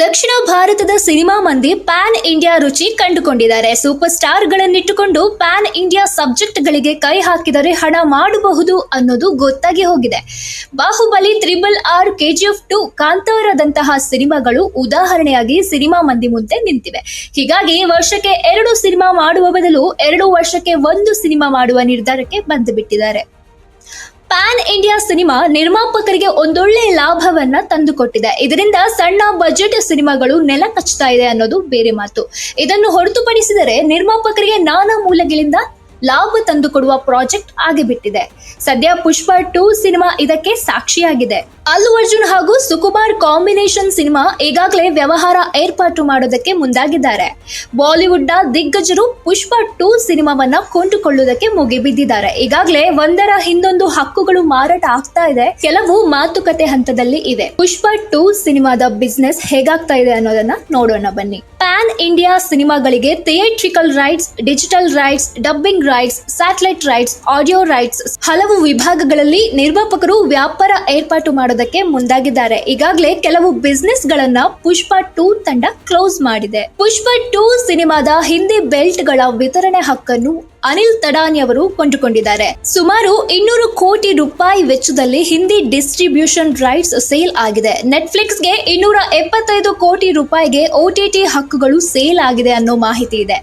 ದಕ್ಷಿಣ ಭಾರತದ ಸಿನಿಮಾ ಮಂದಿ PAN India ರುಚಿ ಕಂಡುಕೊಂಡಿದ್ದಾರೆ. ಸೂಪರ್ ಸ್ಟಾರ್ ಗಳನ್ನಿಟ್ಟುಕೊಂಡು ಪ್ಯಾನ್ ಇಂಡಿಯಾ ಸಬ್ಜೆಕ್ಟ್ ಗಳಿಗೆ ಕೈ ಹಾಕಿದರೆ ಹಣ ಮಾಡಬಹುದು ಅನ್ನೋದು ಗೊತ್ತಾಗಿ ಹೋಗಿದೆ. Baahubali triple R KGF two ಕಾಂತಾರದಂತಹ ಸಿನಿಮಾಗಳು ಉದಾಹರಣೆಯಾಗಿ ಸಿನಿಮಾ ಮಂದಿ ಮುಂದೆ ನಿಂತಿವೆ. ಹೀಗಾಗಿ ವರ್ಷಕ್ಕೆ ಎರಡು ಸಿನಿಮಾ ಮಾಡುವ ಬದಲು ಎರಡು ವರ್ಷಕ್ಕೆ ಒಂದು ಸಿನಿಮಾ ಮಾಡುವ ನಿರ್ಧಾರಕ್ಕೆ ಬಂದು ಬಿಟ್ಟಿದ್ದಾರೆ. ಪ್ಯಾನ್ ಇಂಡಿಯಾ ಸಿನಿಮಾ ನಿರ್ಮಾಪಕರಿಗೆ ಒಂದೊಳ್ಳೆ ಲಾಭವನ್ನ ತಂದುಕೊಟ್ಟಿದೆ. ಇದರಿಂದ ಸಣ್ಣ ಬಜೆಟ್ ಸಿನಿಮಾಗಳು ನೆಲ ಕಚ್ಚುತ್ತಾ ಇದೆ ಅನ್ನೋದು ಬೇರೆ ಮಾತು. ಇದನ್ನು ಹೊರತುಪಡಿಸಿದರೆ ನಿರ್ಮಾಪಕರಿಗೆ ನಾನಾ ಮೂಲಗಳಿಂದ ಲಾಭ ತಂದುಕೊಡುವ ಪ್ರಾಜೆಕ್ಟ್ ಆಗಿಬಿಟ್ಟಿದೆ. ಸದ್ಯ ಪುಷ್ಪ ಟೂ ಸಿನಿಮಾ ಇದಕ್ಕೆ ಸಾಕ್ಷಿಯಾಗಿದೆ. ಅಲ್ಲು ಅರ್ಜುನ್ ಹಾಗೂ ಸುಕುಮಾರ್ ಕಾಂಬಿನೇಷನ್ ಸಿನಿಮಾ ಈಗಾಗಲೇ ವ್ಯವಹಾರ ಏರ್ಪಾಟು ಮಾಡೋದಕ್ಕೆ ಮುಂದಾಗಿದ್ದಾರೆ. ಬಾಲಿವುಡ್ನ ದಿಗ್ಗಜರು ಪುಷ್ಪ ಟೂ ಸಿನಿಮಾವನ್ನ ಕೊಂಡುಕೊಳ್ಳುವುದಕ್ಕೆ ಮುಗಿಬಿದ್ದಿದ್ದಾರೆ. ಈಗಾಗಲೇ ಒಂದರ ಹಿಂದೊಂದು ಹಕ್ಕುಗಳು ಮಾರಾಟ ಆಗ್ತಾ ಇದೆ. ಕೆಲವು ಮಾತುಕತೆ ಹಂತದಲ್ಲಿ ಇದೆ ಪುಷ್ಪ ಟೂ ಸಿನಿಮಾದ ಬಿಸ್ನೆಸ್ ಹೇಗಾಗ್ತಾ ಇದೆ ಅನ್ನೋದನ್ನ ನೋಡೋಣ ಬನ್ನಿ. ಪ್ಯಾನ್ ಇಂಡಿಯಾ ಸಿನಿಮಾಗಳಿಗೆ theatrical rights digital rights dubbing rights satellite rights audio rights ಹಲವು ವಿಭಾಗಗಳಲ್ಲಿ ನಿರ್ಮಾಪಕರು ವ್ಯಾಪಾರ ಏರ್ಪಾಟು ಮಾಡೋದಕ್ಕೆ ಮುಂದಾಗಿದ್ದಾರೆ. ಈಗಾಗಲೇ ಕೆಲವು ಬಿಸ್ನೆಸ್ ಗಳನ್ನ ಪುಷ್ಪ ಟೂ ತಂಡ ಕ್ಲೋಸ್ ಮಾಡಿದೆ. ಪುಷ್ಪ ಟೂ ಸಿನಿಮಾದ ಹಿಂದಿ ಬೆಲ್ಟ್ಗಳ ವಿತರಣೆ ಹಕ್ಕನ್ನು ಅನಿಲ್ ತಡಾನಿ ಅವರು ಕೊಂಡುಕೊಂಡಿದ್ದಾರೆ. ಸುಮಾರು ಇನ್ನೂರು ಕೋಟಿ ರೂಪಾಯಿ ವೆಚ್ಚದಲ್ಲಿ ಹಿಂದಿ ಡಿಸ್ಟ್ರಿಬ್ಯೂಷನ್ ರೈಟ್ಸ್ ಸೇಲ್ ಆಗಿದೆ. ನೆಟ್ಫ್ಲಿಕ್ಸ್ಗೆ ಇನ್ನೂರ ಎಪ್ಪತ್ತೈದು ಕೋಟಿ ರೂಪಾಯಿಗೆ ಓಟಿಟಿ ಹಕ್ಕುಗಳು ಸೇಲ್ ಆಗಿದೆ ಅನ್ನೋ ಮಾಹಿತಿ ಇದೆ.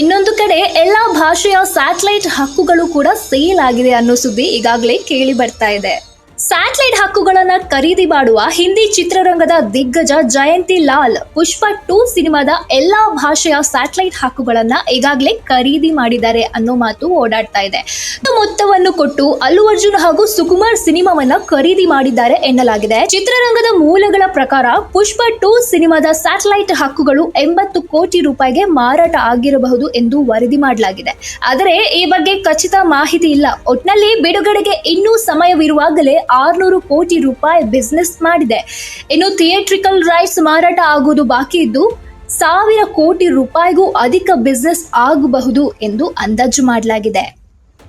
ಇನ್ನೊಂದು ಕಡೆ ಎಲ್ಲಾ ಭಾಷೆಯ ಸ್ಯಾಟಲೈಟ್ ಹಕ್ಕುಗಳು ಕೂಡ ಸೇಲ್ ಆಗಿದೆ ಅನ್ನೋ ಸುದ್ದಿ ಈಗಾಗಲೇ ಕೇಳಿ ಬರ್ತಾ ಇದೆ. ಸ್ಯಾಟಲೈಟ್ ಹಕ್ಕುಗಳನ್ನ ಖರೀದಿ ಮಾಡುವ ಹಿಂದಿ ಚಿತ್ರರಂಗದ ದಿಗ್ಗಜ ಜಯಂತಿ ಲಾಲ್, ಪುಷ್ಪ ಟೂ ಸಿನಿಮಾದ ಎಲ್ಲಾ ಭಾಷೆಯ ಸ್ಯಾಟಲೈಟ್ ಹಕ್ಕುಗಳನ್ನ ಈಗಾಗಲೇ ಖರೀದಿ ಮಾಡಿದ್ದಾರೆ ಅನ್ನೋ ಮಾತು ಓಡಾಡ್ತಾ ಇದೆ. ಮೊತ್ತವನ್ನು ಕೊಟ್ಟು ಅಲ್ಲು ಅರ್ಜುನ್ ಹಾಗೂ ಸುಕುಮಾರ್ ಸಿನಿಮಾವನ್ನ ಖರೀದಿ ಮಾಡಿದ್ದಾರೆ ಎನ್ನಲಾಗಿದೆ. ಚಿತ್ರರಂಗದ ಮೂಲಗಳ ಪ್ರಕಾರ ಪುಷ್ಪ ಟೂ ಸಿನಿಮಾದ ಸ್ಯಾಟಲೈಟ್ ಹಕ್ಕುಗಳು ಎಂಬತ್ತು ಕೋಟಿ ರೂಪಾಯಿಗೆ ಮಾರಾಟ ಆಗಿರಬಹುದು ಎಂದು ವರದಿ ಮಾಡಲಾಗಿದೆ. ಆದರೆ ಈ ಬಗ್ಗೆ ಖಚಿತ ಮಾಹಿತಿ ಇಲ್ಲ. ಒಟ್ನಲ್ಲಿ ಬಿಡುಗಡೆಗೆ ಇನ್ನೂ ಸಮಯವಿರುವಾಗಲೇ ಆರ್ನೂರು ಕೋಟಿ ರೂಪಾಯಿ ಬಿಸ್ನೆಸ್ ಮಾಡಿದೆ. ಇನ್ನು ಥಿಯೇಟ್ರಿಕಲ್ ರೈಟ್ಸ್ ಮಾರಾಟ ಆಗುವುದು ಬಾಕಿ ಇದ್ದು, ಸಾವಿರ ಕೋಟಿ ರೂಪಾಯಿಗೂ ಅಧಿಕ ಬಿಸ್ನೆಸ್ ಆಗಬಹುದು ಎಂದು ಅಂದಾಜು ಮಾಡಲಾಗಿದೆ.